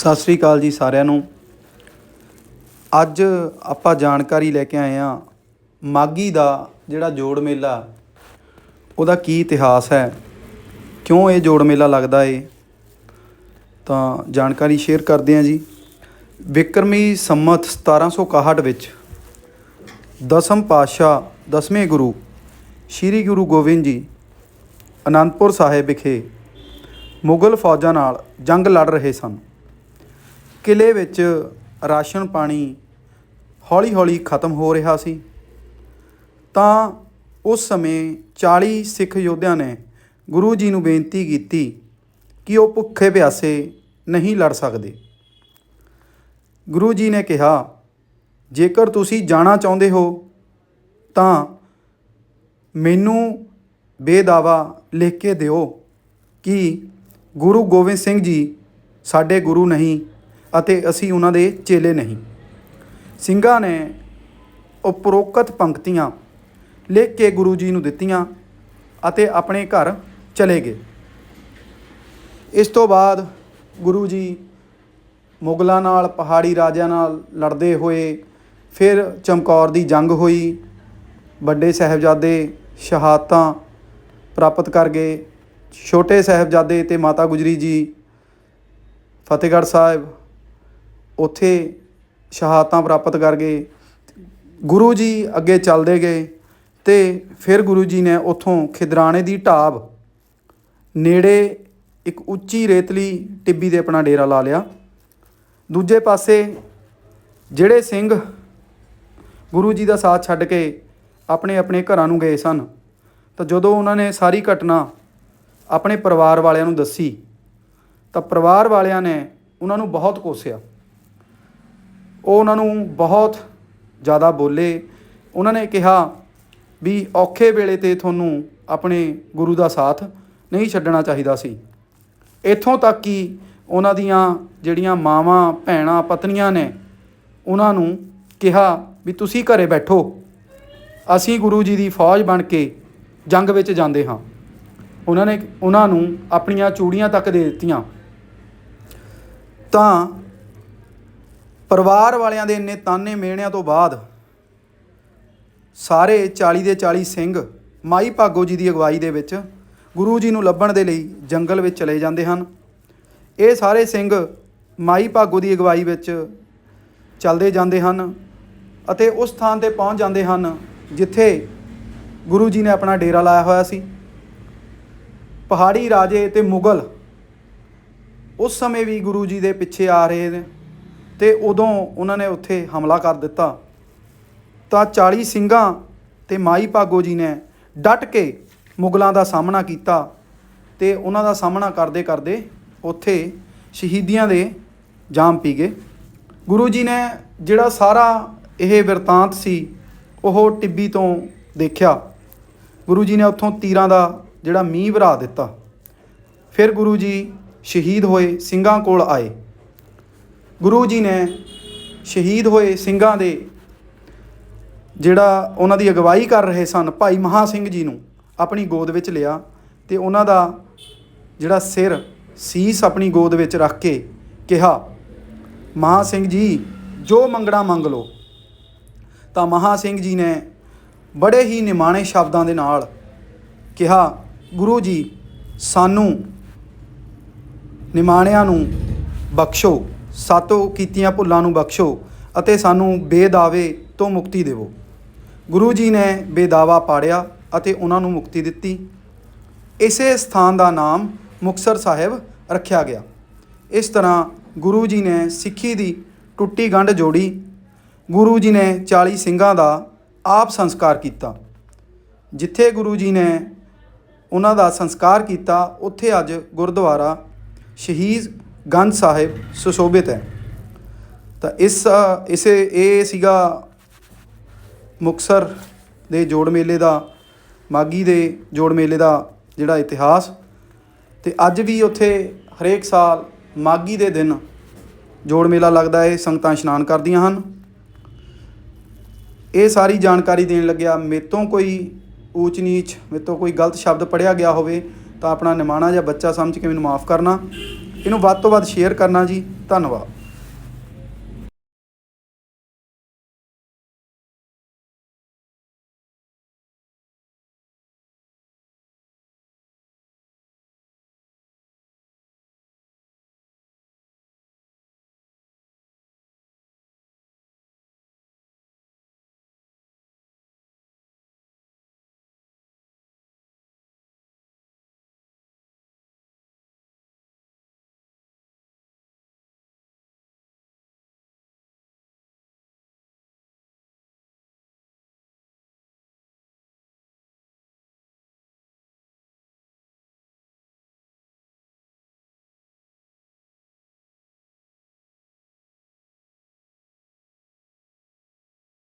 ਸਤਿ ਸ੍ਰੀ ਅਕਾਲ ਜੀ ਸਾਰਿਆਂ ਨੂੰ। ਅੱਜ ਆਪਾਂ ਜਾਣਕਾਰੀ ਲੈ ਕੇ ਆਏ ਹਾਂ ਮਾਗੀ ਦਾ ਜਿਹੜਾ ਜੋੜ ਮੇਲਾ, ਉਹਦਾ ਕੀ ਇਤਿਹਾਸ ਹੈ, ਕਿਉਂ ਇਹ ਜੋੜ ਮੇਲਾ ਲੱਗਦਾ ਏ, ਤਾਂ ਜਾਣਕਾਰੀ ਸ਼ੇਅਰ ਕਰਦੇ ਹਾਂ ਜੀ। ਵਿਕਰਮੀ ਸੰਮਤ 1761 ਵਿੱਚ ਦਸਮ ਪਾਤਸ਼ਾਹ ਦਸਵੇਂ ਗੁਰੂ ਸ੍ਰੀ ਗੁਰੂ ਗੋਬਿੰਦ ਜੀ ਅਨੰਦਪੁਰ ਸਾਹਿਬ ਵਿਖੇ ਮੁਗਲ ਫੌਜਾਂ ਨਾਲ ਜੰਗ ਲੜ ਰਹੇ ਸਨ। ਕਿਲੇ ਵਿੱਚ ਰਾਸ਼ਨ ਪਾਣੀ ਹੌਲੀ-ਹੌਲੀ ਖਤਮ ਹੋ ਰਿਹਾ ਸੀ। ਤਾਂ ਉਸ ਸਮੇਂ 40 ਸਿੱਖ ਯੋਧਿਆਂ ਨੇ ਗੁਰੂ ਜੀ ਨੂੰ ਬੇਨਤੀ ਕੀਤੀ ਕਿ ਉਹ ਭੁੱਖੇ ਪਿਆਸੇ ਨਹੀਂ ਲੜ ਸਕਦੇ। ਗੁਰੂ ਜੀ ਨੇ ਕਿਹਾ, ਜੇਕਰ ਤੁਸੀਂ ਜਾਣਾ ਚਾਹੁੰਦੇ ਹੋ, ਤਾਂ ਮੈਨੂੰ ਬੇਦਾਵਾ ਲਿਖ ਕੇ ਦਿਓ ਕਿ ਗੁਰੂ ਗੋਬਿੰਦ ਸਿੰਘ ਜੀ ਸਾਡੇ ਗੁਰੂ ਨਹੀਂ ਅਤੇ ਅਸੀਂ ਉਹਨਾਂ ਦੇ ਚੇਲੇ ਨਹੀਂ। ਸਿੰਘਾਂ ਨੇ ਉਪਰੋਕਤ ਪੰਕਤੀਆਂ ਲਿਖ ਕੇ ਗੁਰੂ ਜੀ ਨੂੰ ਦਿੱਤੀਆਂ ਅਤੇ ਆਪਣੇ ਘਰ ਚਲੇ ਗਏ। ਇਸ ਤੋਂ ਬਾਅਦ ਗੁਰੂ ਜੀ ਮੁਗਲਾਂ ਨਾਲ, ਪਹਾੜੀ ਰਾਜਿਆਂ ਨਾਲ ਲੜਦੇ ਹੋਏ ਫਿਰ ਚਮਕੌਰ ਦੀ ਜੰਗ ਹੋਈ। ਵੱਡੇ ਸਾਹਿਬਜ਼ਾਦੇ ਸ਼ਹਾਦਤਾਂ ਪ੍ਰਾਪਤ ਕਰ ਗਏ। ਛੋਟੇ ਸਾਹਿਬਜ਼ਾਦੇ ਤੇ ਮਾਤਾ ਗੁਜਰੀ ਜੀ, ਫਤਿਹਗੜ੍ਹ ਸਾਹਿਬ ਉੱਥੇ ਸ਼ਹਾਦਤਾਂ ਪ੍ਰਾਪਤ ਕਰ ਗਏ। ਗੁਰੂ ਜੀ ਅੱਗੇ ਚੱਲਦੇ ਗਏ ਤੇ ਫਿਰ ਗੁਰੂ ਜੀ ਨੇ ਉੱਥੋਂ ਖਿਦਰਾਣੇ ਦੀ ਢਾਬ ਨੇੜੇ ਇੱਕ ਉੱਚੀ ਰੇਤਲੀ ਟਿੱਬੀ ਦੇ ਆਪਣਾ ਡੇਰਾ ਲਾ ਲਿਆ। ਦੂਜੇ ਪਾਸੇ ਜਿਹੜੇ ਸਿੰਘ ਗੁਰੂ ਜੀ ਦਾ ਸਾਥ ਛੱਡ ਕੇ ਆਪਣੇ ਆਪਣੇ ਘਰਾਂ ਨੂੰ ਗਏ ਸਨ, ਤਾਂ ਜਦੋਂ ਉਹਨਾਂ ਨੇ ਸਾਰੀ ਘਟਨਾ ਆਪਣੇ ਪਰਿਵਾਰ ਵਾਲਿਆਂ ਨੂੰ ਦੱਸੀ, ਤਾਂ ਪਰਿਵਾਰ ਵਾਲਿਆਂ ਨੇ ਉਹਨਾਂ ਨੂੰ ਬਹੁਤ ਕੋਸਿਆ। ਉਹ ਉਹਨਾਂ ਨੂੰ ਬਹੁਤ ਜ਼ਿਆਦਾ ਬੋਲੇ। ਉਹਨਾਂ ਨੇ ਕਿਹਾ ਵੀ ਔਖੇ ਵੇਲੇ ਤੇ ਤੁਹਾਨੂੰ ਆਪਣੇ ਗੁਰੂ ਦਾ ਸਾਥ ਨਹੀਂ ਛੱਡਣਾ ਚਾਹੀਦਾ ਸੀ। ਇੱਥੋਂ ਤੱਕ ਕਿ ਉਹਨਾਂ ਦੀਆਂ ਜਿਹੜੀਆਂ ਮਾਵਾਂ, ਭੈਣਾਂ, ਪਤਨੀਆਂ ਨੇ, ਉਹਨਾਂ ਨੂੰ ਕਿਹਾ ਵੀ ਤੁਸੀਂ ਘਰੇ ਬੈਠੋ। ਅਸੀਂ ਗੁਰੂ ਜੀ ਦੀ ਫੌਜ ਬਣ ਕੇ ਜੰਗ ਵਿੱਚ ਜਾਂਦੇ ਹਾਂ। ਉਹਨਾਂ ਨੇ, ਉਹਨਾਂ ਨੂੰ ਆਪਣੀਆਂ ਚੂੜੀਆਂ ਤੱਕ ਦੇ ਦਿੱਤੀਆਂ। ਤਾਂ ਪਰਿਵਾਰ ਵਾਲਿਆਂ ਦੇ ਇੰਨੇ ਤਾਨੇ ਮਿਹਣਿਆਂ ਤੋਂ ਬਾਅਦ ਸਾਰੇ 40 ਦੇ 40 ਸਿੰਘ ਮਾਈ ਭਾਗੋ ਜੀ ਦੀ ਅਗਵਾਈ ਦੇ ਵਿੱਚ ਗੁਰੂ ਜੀ ਨੂੰ ਲੱਭਣ ਦੇ ਲਈ ਜੰਗਲ ਵਿੱਚ ਚਲੇ ਜਾਂਦੇ ਹਨ। ਇਹ ਸਾਰੇ ਸਿੰਘ ਮਾਈ ਭਾਗੋ ਦੀ ਅਗਵਾਈ ਵਿੱਚ ਚੱਲਦੇ ਜਾਂਦੇ ਹਨ ਅਤੇ ਉਸ ਥਾਂ ਤੇ ਪਹੁੰਚ ਜਾਂਦੇ ਹਨ ਜਿੱਥੇ ਗੁਰੂ ਜੀ ਨੇ ਆਪਣਾ ਡੇਰਾ ਲਾਇਆ ਹੋਇਆ ਸੀ। ਪਹਾੜੀ ਰਾਜੇ ਤੇ ਮੁਗਲ ਉਸ ਸਮੇਂ ਵੀ ਗੁਰੂ ਜੀ ਦੇ ਪਿੱਛੇ ਆ ਰਹੇ ਨੇ। ਤੇ ਉਦੋਂ ਉਹਨਾਂ ਨੇ ਉੱਥੇ ਹਮਲਾ ਕਰ ਦਿੱਤਾ। ਤਾਂ 40 ਸਿੰਘਾਂ ਤੇ ਮਾਈ ਭਾਗੋ ਜੀ ਨੇ ਡਟ ਕੇ ਮੁਗਲਾਂ ਦਾ ਸਾਹਮਣਾ ਕੀਤਾ ਤੇ ਉਹਨਾਂ ਦਾ ਸਾਹਮਣਾ ਕਰਦੇ ਕਰਦੇ ਉੱਥੇ ਸ਼ਹੀਦੀਆਂ ਦੇ ਜਾਮ ਪੀ ਗਏ। ਗੁਰੂ ਜੀ ਨੇ ਜਿਹੜਾ ਸਾਰਾ ਇਹ ਵਰਤਾਂਤ ਸੀ, ਉਹ ਟਿੱਬੀ ਤੋਂ ਦੇਖਿਆ। ਗੁਰੂ ਜੀ ਨੇ ਉੱਥੋਂ ਤੀਰਾਂ ਦਾ ਜਿਹੜਾ ਮੀਂਹ ਵਰਾ ਦਿੱਤਾ। ਫਿਰ ਗੁਰੂ ਜੀ ਸ਼ਹੀਦ ਹੋਏ, ਸਿੰਘਾਂ ਕੋਲ ਆਏ। ਗੁਰੂ ਜੀ ਨੇ ਸ਼ਹੀਦ ਹੋਏ ਸਿੰਘਾਂ ਦੇ ਜਿਹੜਾ ਉਹਨਾਂ ਦੀ ਅਗਵਾਈ ਕਰ ਰਹੇ ਸਨ, ਭਾਈ ਮਹਾ ਸਿੰਘ ਜੀ ਨੂੰ ਆਪਣੀ ਗੋਦ ਵਿੱਚ ਲਿਆ ਤੇ ਉਹਨਾਂ ਦਾ ਜਿਹੜਾ ਸਿਰ ਸੀਸ ਆਪਣੀ ਗੋਦ ਵਿੱਚ ਰੱਖ ਕੇ ਕਿਹਾ, ਮਹਾ ਸਿੰਘ ਜੀ, ਜੋ ਮੰਗਣਾ ਮੰਗ ਲਓ। ਤਾਂ ਮਹਾ ਸਿੰਘ ਜੀ ਨੇ ਬੜੇ ਹੀ ਨਿਮਾਣੇ ਸ਼ਬਦਾਂ ਦੇ ਨਾਲ ਕਿਹਾ, ਗੁਰੂ ਜੀ, ਸਾਨੂੰ ਨਿਮਾਣਿਆਂ ਨੂੰ ਬਖਸ਼ੋ। ਸਾਤੋਂ ਕੀਤੀਆਂ ਭੁੱਲਾਂ ਨੂੰ ਬਖਸ਼ੋ ਅਤੇ ਸਾਨੂੰ ਬੇਦਾਵੇ ਤੋਂ ਮੁਕਤੀ ਦੇਵੋ। ਗੁਰੂ ਜੀ ਨੇ ਬੇਦਾਵਾ ਪਾੜਿਆ ਅਤੇ ਉਹਨਾਂ ਨੂੰ ਮੁਕਤੀ ਦਿੱਤੀ। ਇਸੇ ਸਥਾਨ ਦਾ ਨਾਮ ਮੁਕਤਸਰ ਸਾਹਿਬ ਰੱਖਿਆ ਗਿਆ। ਇਸ ਤਰ੍ਹਾਂ ਗੁਰੂ ਜੀ ਨੇ ਸਿੱਖੀ ਦੀ ਟੁੱਟੀ ਗੰਢ ਜੋੜੀ, ਗੁਰੂ ਜੀ ਨੇ 40 ਸਿੰਘਾਂ ਦਾ ਆਪ ਸੰਸਕਾਰ ਕੀਤਾ। ਜਿੱਥੇ ਗੁਰੂ ਜੀ ਨੇ ਉਹਨਾਂ ਦਾ ਸੰਸਕਾਰ ਕੀਤਾ, ਉੱਥੇ ਅੱਜ ਗੁਰਦੁਆਰਾ ਸ਼ਹੀਦ ਗੰਜ ਸਾਹਿਬ ਸੁਸ਼ੋਭਿਤ ਹੈ। ਤਾਂ ਇਸ, ਇਸੇ, ਇਹ ਸੀਗਾ ਮੁਕਸਰ ਦੇ ਜੋੜ ਮੇਲੇ ਦਾ, ਮਾਗੀ ਦੇ ਜੋੜ ਮੇਲੇ ਦਾ ਜਿਹੜਾ ਇਤਿਹਾਸ। ਤੇ ਅੱਜ ਵੀ ਉੱਥੇ ਹਰੇਕ ਸਾਲ ਮਾਗੀ ਦੇ ਦਿਨ ਜੋੜ ਮੇਲਾ ਲੱਗਦਾ ਹੈ ਸੰਗਤਾਂ ਇਸ਼ਨਾਨ ਕਰਦੀਆਂ ਹਨ। ਇਹ ਸਾਰੀ ਜਾਣਕਾਰੀ ਦੇਣ ਲੱਗਿਆ, ਮੇਤੋਂ ਕੋਈ ਊਚ ਨੀਚ, ਮੇਤੋਂ ਕੋਈ ਗਲਤ ਸ਼ਬਦ ਪੜਿਆ ਗਿਆ ਹੋਵੇ ਤਾਂ ਆਪਣਾ ਨਿਮਾਣਾ ਜਾਂ ਬੱਚਾ ਸਮਝ ਕੇ ਮੈਨੂੰ ਮਾਫ ਕਰਨਾ। ਇਹਨੂੰ ਵੱਧ ਤੋਂ ਵੱਧ ਸ਼ੇਅਰ ਕਰਨਾ ਜੀ। ਧੰਨਵਾਦ।